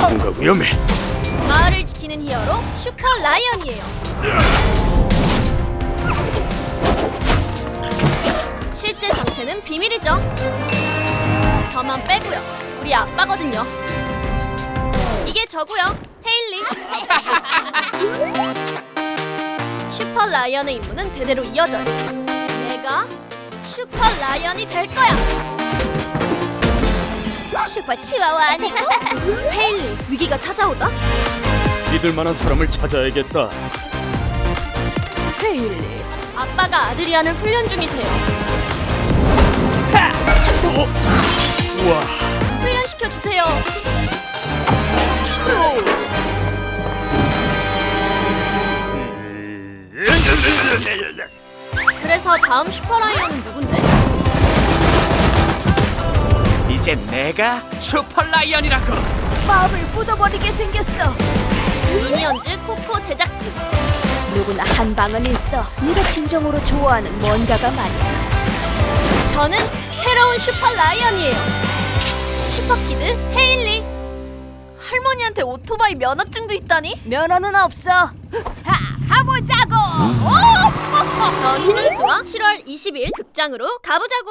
뭔가 위험해. 마을을 지키는 히어로 슈퍼 라이언이에요. 실제 정체는 비밀이죠. 저만 빼고요. 우리 아빠거든요. 이게 저고요. 헤일리. 슈퍼 라이언의 임무는 대대로 이어져요. 내가 슈퍼 라이언이 될 거야. 슈퍼 치와와 아니고 헤일리 위기가 찾아오다. 믿을 만한 사람을 찾아야겠다. 헤일리 아빠가 아드리안을 훈련 중이세요 어? 우와, 훈련시켜 주세요 그래서 다음 슈퍼라이언은 누군데? 이제 내가 슈퍼라이언이라고 마음을 묻어버리게 생겼어. 미니언즈 코코 제작진. 누구나 한 방은 있어. 네가 진정으로 좋아하는 뭔가가 말이야 저는 새로운 슈퍼 라이언이에요. 슈퍼키드 헤일리. 할머니한테 오토바이 면허증도 있다니? 면허는 없어. 자 가보자고! 저 신은수와 7월 20일 극장으로 가보자고